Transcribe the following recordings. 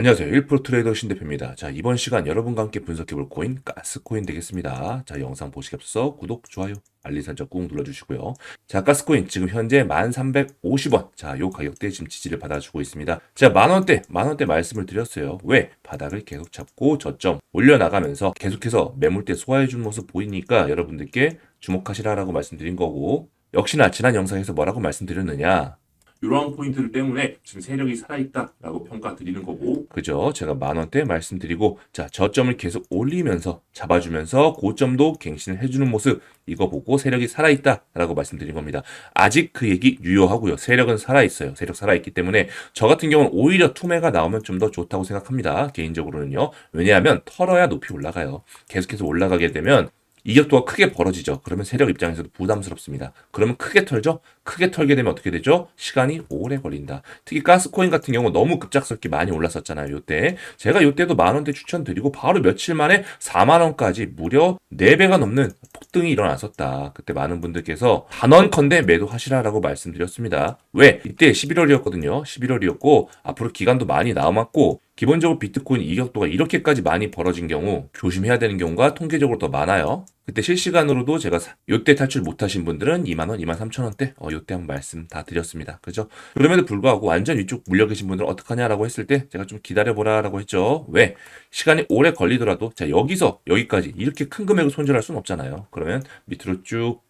안녕하세요. 1프로 트레이더 신대표입니다. 자, 이번 시간 여러분과 함께 분석해 볼 코인, 가스코인 되겠습니다. 자, 영상 보시기 앞서 구독, 좋아요, 알림 설정 꾹 눌러 주시고요. 자, 가스코인 지금 현재 1350원. 자, 요 가격대 지금 지지를 받아주고 있습니다. 자, 만 원대, 만 원대 말씀을 드렸어요. 왜? 바닥을 계속 잡고 저점 올려 나가면서 계속해서 매물대 소화해 준 모습 보이니까 여러분들께 주목하시라라고 말씀드린 거고, 역시나 지난 영상에서 뭐라고 말씀드렸느냐? 이러한 포인트들 때문에 지금 세력이 살아있다라고 평가 드리는 거고. 그죠? 제가 만 원대 말씀드리고 자 저점을 계속 올리면서 잡아주면서 고점도 갱신을 해주는 모습 이거 보고 세력이 살아있다라고 말씀드린 겁니다. 아직 그 얘기 유효하고요. 세력은 살아있어요. 세력 살아있기 때문에 저 같은 경우는 오히려 투매가 나오면 좀 더 좋다고 생각합니다. 개인적으로는요. 왜냐하면 털어야 높이 올라가요. 계속해서 올라가게 되면 이격도가 크게 벌어지죠. 그러면 세력 입장에서도 부담스럽습니다. 그러면 크게 털죠? 크게 털게 되면 어떻게 되죠? 시간이 오래 걸린다. 특히 가스코인 같은 경우 너무 급작스럽게 많이 올랐었잖아요. 요때. 제가 요때도 만 원대 추천드리고 바로 며칠 만에 4만 원까지 무려 4배가 넘는 폭등이 일어났었다. 그때 많은 분들께서 단원컨대 매도하시라라고 말씀드렸습니다. 왜? 이때 11월이었거든요. 11월이었고 앞으로 기간도 많이 남았고 기본적으로 비트코인 이격도가 이렇게까지 많이 벌어진 경우 조심해야 되는 경우가 통계적으로 더 많아요. 그때 실시간으로도 제가 요때 탈출 못하신 분들은 2만원, 2만 3천원대 어, 요때 한번 말씀 다 드렸습니다. 그죠? 그럼에도 불구하고 완전 위쪽 물려 계신 분들은 어떡하냐라고 했을 때 제가 좀 기다려보라라고 했죠. 왜? 시간이 오래 걸리더라도 자 여기서 여기까지 이렇게 큰 금액을 손절할 수는 없잖아요. 그러면 밑으로 쭉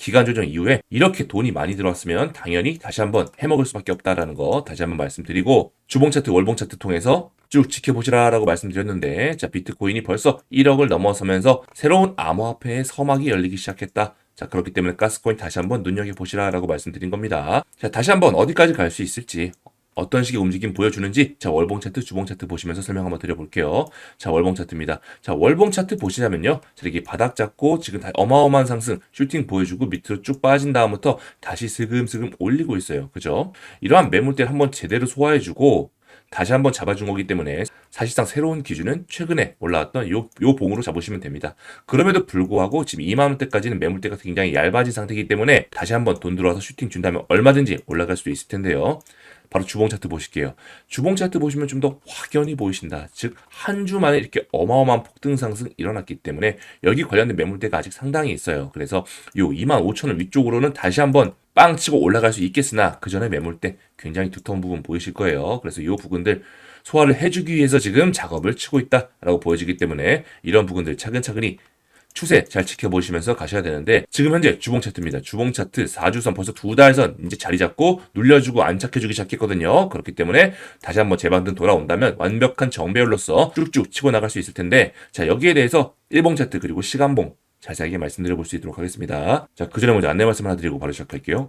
기간 조정 이후에 이렇게 돈이 많이 들어왔으면 당연히 다시 한번 해먹을 수밖에 없다라는 거 다시 한번 말씀드리고 주봉 차트, 월봉 차트 통해서 쭉 지켜보시라라고 말씀드렸는데 자 비트코인이 벌써 1억을 넘어서면서 새로운 암호화폐의 서막이 열리기 시작했다. 자 그렇기 때문에 가스코인 다시 한번 눈여겨보시라라고 말씀드린 겁니다. 자 다시 한번 어디까지 갈 수 있을지 어떤 식의 움직임 보여주는지 자 월봉 차트, 주봉 차트 보시면서 설명 한번 드려볼게요. 자 월봉 차트입니다. 자 월봉 차트 보시자면요, 자, 이렇게 바닥 잡고 지금 다 어마어마한 상승 슈팅 보여주고 밑으로 쭉 빠진 다음부터 다시 슬금슬금 올리고 있어요. 그죠? 이러한 매물대를 한번 제대로 소화해주고 다시 한번 잡아준 거기 때문에 사실상 새로운 기준은 최근에 올라왔던 요, 요 봉으로 잡으시면 됩니다. 그럼에도 불구하고 지금 2만원대까지는 매물대가 굉장히 얇아진 상태이기 때문에 다시 한번 돈 들어와서 슈팅 준다면 얼마든지 올라갈 수도 있을 텐데요. 바로 주봉 차트 보실게요. 주봉 차트 보시면 좀 더 확연히 보이신다. 즉, 한 주 만에 이렇게 어마어마한 폭등 상승 일어났기 때문에 여기 관련된 매물대가 아직 상당히 있어요. 그래서 요 2만 5천원 위쪽으로는 다시 한번 빵 치고 올라갈 수 있겠으나 그 전에 매물대 굉장히 두터운 부분 보이실 거예요. 그래서 이 부분들 소화를 해주기 위해서 지금 작업을 치고 있다라고 보여지기 때문에 이런 부분들 차근차근히 추세 잘 지켜보시면서 가셔야 되는데 지금 현재 주봉 차트입니다. 주봉 차트 4주선 벌써 두 달 선 이제 자리 잡고 눌려주고 안착해주기 시작했거든요. 그렇기 때문에 다시 한번 재반등 돌아온다면 완벽한 정배열로서 쭉쭉 치고 나갈 수 있을 텐데 자 여기에 대해서 일봉 차트 그리고 시간봉 자세하게 말씀드려 볼 수 있도록 하겠습니다. 자, 그 전에 먼저 안내 말씀 하나 드리고 바로 시작할게요.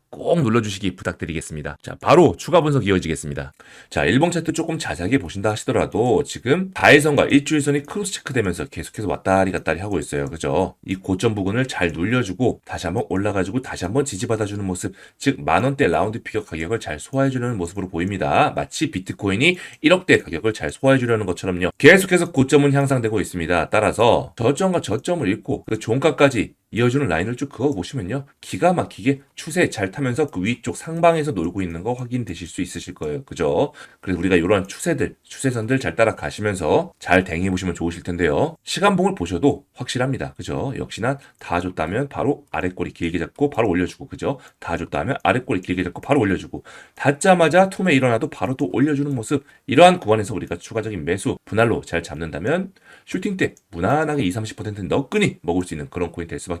꼭 눌러주시기 부탁드리겠습니다. 자, 바로 추가 분석 이어지겠습니다. 자, 일봉 차트 조금 자세하게 보신다 하시더라도 지금 다해선과 일주일선이 크로스 체크되면서 계속해서 왔다리 갔다리 하고 있어요. 그죠? 이 고점 부근을 잘 눌려주고 다시 한번 올라가지고 다시 한번 지지받아주는 모습, 즉 만원대 라운드 피겨 가격을 잘 소화해주려는 모습으로 보입니다. 마치 비트코인이 1억대 가격을 잘 소화해주려는 것처럼요. 계속해서 고점은 향상되고 있습니다. 따라서 저점과 저점을 읽고 그 종가까지 이어주는 라인을 쭉 그어 보시면요. 기가 막히게 추세 잘 타면서 그 위쪽 상방에서 놀고 있는 거 확인되실 수 있으실 거예요. 그죠? 그래서 우리가 이러한 추세들, 추세선들 잘 따라가시면서 잘 대응해 보시면 좋으실 텐데요. 시간봉을 보셔도 확실합니다. 그죠? 역시나 다 줬다면 바로 아랫꼬리 길게 잡고 바로 올려주고, 그죠? 다 줬다면 아랫꼬리 길게 잡고 바로 올려주고, 닿자마자 툼에 일어나도 바로 또 올려주는 모습. 이러한 구간에서 우리가 추가적인 매수, 분할로 잘 잡는다면 슈팅 때 무난하게 20, 30% 너끈히 먹을 수 있는 그런 코인 될 수밖에